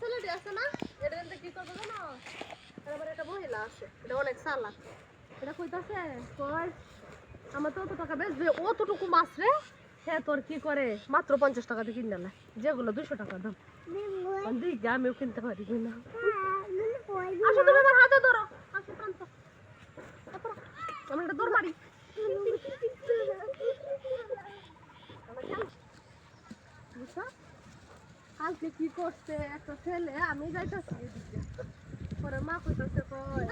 ছেলেটি আছে না, এটা কিন্তু কি করবে জানো? মহিলা আছে, এটা অনেক চালাক এটা কইতাছে আমার তো অত টাকা বেচবে অতটুকু মাছ রে হ্যাঁ তোর কি করে? মাত্র পঞ্চাশ টাকা দিয়ে কিনে নেয় যেগুলো দুশো টাকা দাম। দিক আমিও কিনতে পারি না? আসো তুমি আমার হাতে ধরো, আসো প্রান্ত। তারপর আমি একটা দৌড় মারি বুঝছ? কালকে কি করছে একটা ছেলে, আমি যাইতাছি এদিকে। পরে মা কইতাছে কয়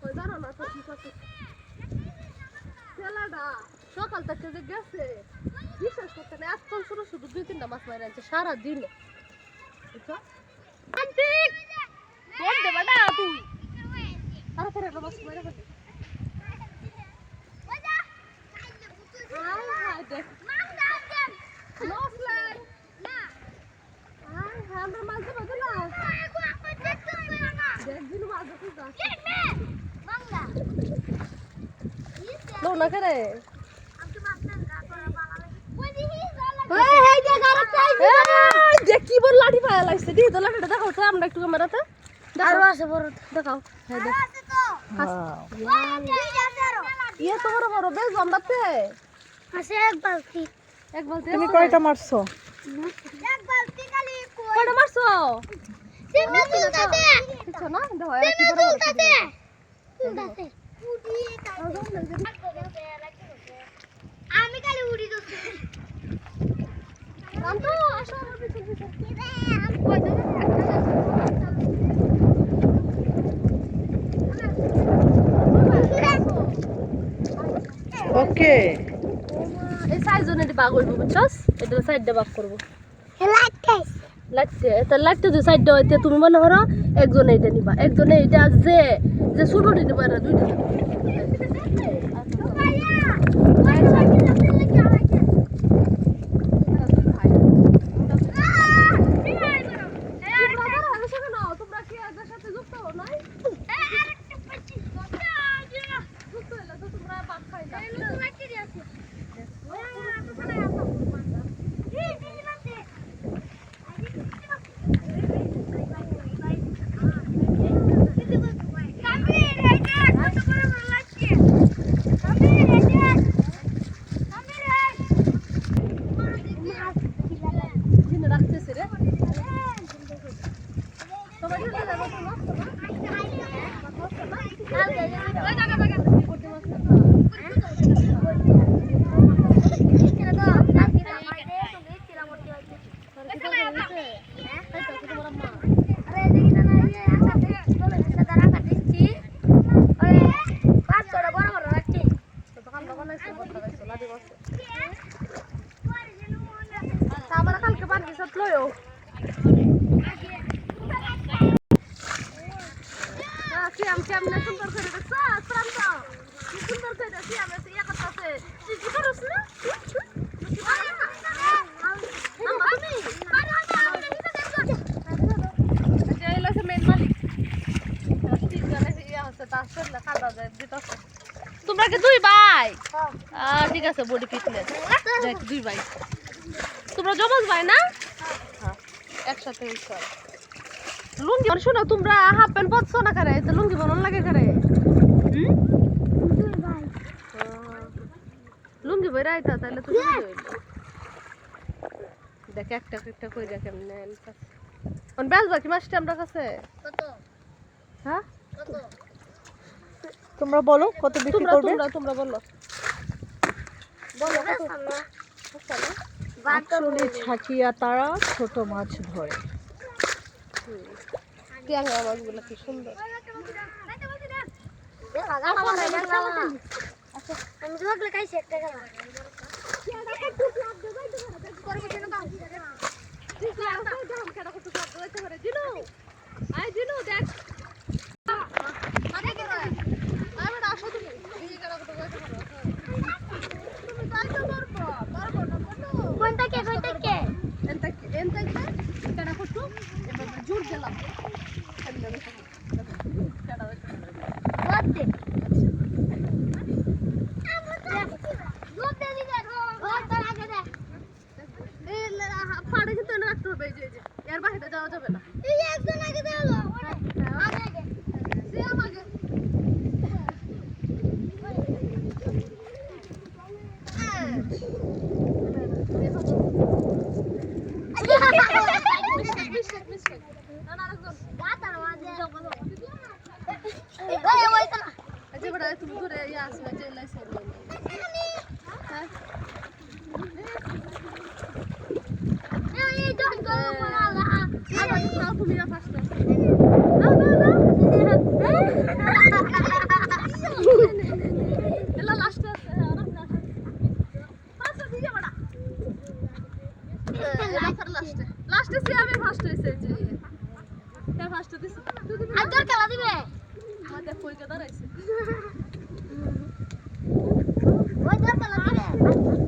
কই জানো না তো কি করছে? ছেলেটা সকাল থেকে যে গেছে, বিশ্বাস করতে না এত শুধু শুধু দুই তিনটা মাছ মারি আনছে সারা দিন বুঝছ কোন দেবা না তুই। তাড়াতাড়ি একটা মাছ মারি ফেলে দেখ নসলাই হাই হাই আমরা মাছ দেবো দিলা দেখ দিন মাছ দেখি লো না করে দেখ কি বল লাঠি পায়া লাগছে। দি তো লাঠিটা দেখাও তো আমরা একটু ক্যামেরাতে। আরও আছে বড় দেখাও। হ্যাঁ। ইয়ে তো বড় বড় বেশ আমরা আছে এক বালতি। এক বলতে তুমি কয়টা মারছো? এক বালতি খালি কয়টা মারছো? সিমে তুলতাছে। না দেখো এরা কি বড় বড় তুলতাছে। তুলতাছে। আমি খালি উড়ি দছি শান্ত আসো আমার পিছন পিছন। ওকে এই সাইজনে এটি বাগ হইব বুঝছস? এটা সাইডটা বাগ করব। লাগছে। এটা লাগতে যে সাইডটা হইতে তুমি মনে করো একজনে এটা নিবা। একজনে এটা যে যে ছোটটি নিবা এরা দুইটা তোমরা কি এদের সাথে যুক্ত হও নাই যুক্ত হইলে তো তোমরা বাগ খাই জিনে রাখতেছে রে সবাই চলে যাব তো নষ্ট না করতে পারছ না আমরা কালকে বাড়ি সাথ লয়ও সিয়াম সিয়াম না সুন্দর করে দেখছ প্রান্ত কি সুন্দর করে দেখছি আমরা ইয়া করতেছে তুই কি করছ না আম্মা তুমি আচ্ছা এই লসে মেন মালিক তিনজনে ইয়া হচ্ছে তার সাথে খাওয়া যায় দিতেছে তোমরা কি দুই ভাই? আহ, ঠিক আছে বডি ফিটনেস। দুই ভাই। তোমরা জমজ ভাই না? হ্যাঁ। একসাথে লুঙ্গি শোনো তোমরা হাফ প্যান্ট পরছো না করে? তো লুঙ্গি বানান লাগে করে? হুম? লুঙ্গি বইরা আইতা তাহলে তো দেখ একটা একটা কই দেখ কেমনে অন বেশ বাকি মাসটা আমরা কাছে? হ্যাঁ? তোমরা বলো কত বিক্রি করবে? তোমরা তোমরা বলো। বলো কত আচ্ছা আসলে ছাটিয়া তারা ছোট মাছ ধরে। ট্যাংরা মাছগুলো কি সুন্দর। আমি তোমাকে খাইছি একটা গেলাম আই দিনু দেখ হবে না এই একজন আগে দাঁড়ালো আগে আগে সে আমাকে তুমি ঘুরে আসবে যে লাইসেন্স হ্যাঁ Oi, dá pra ela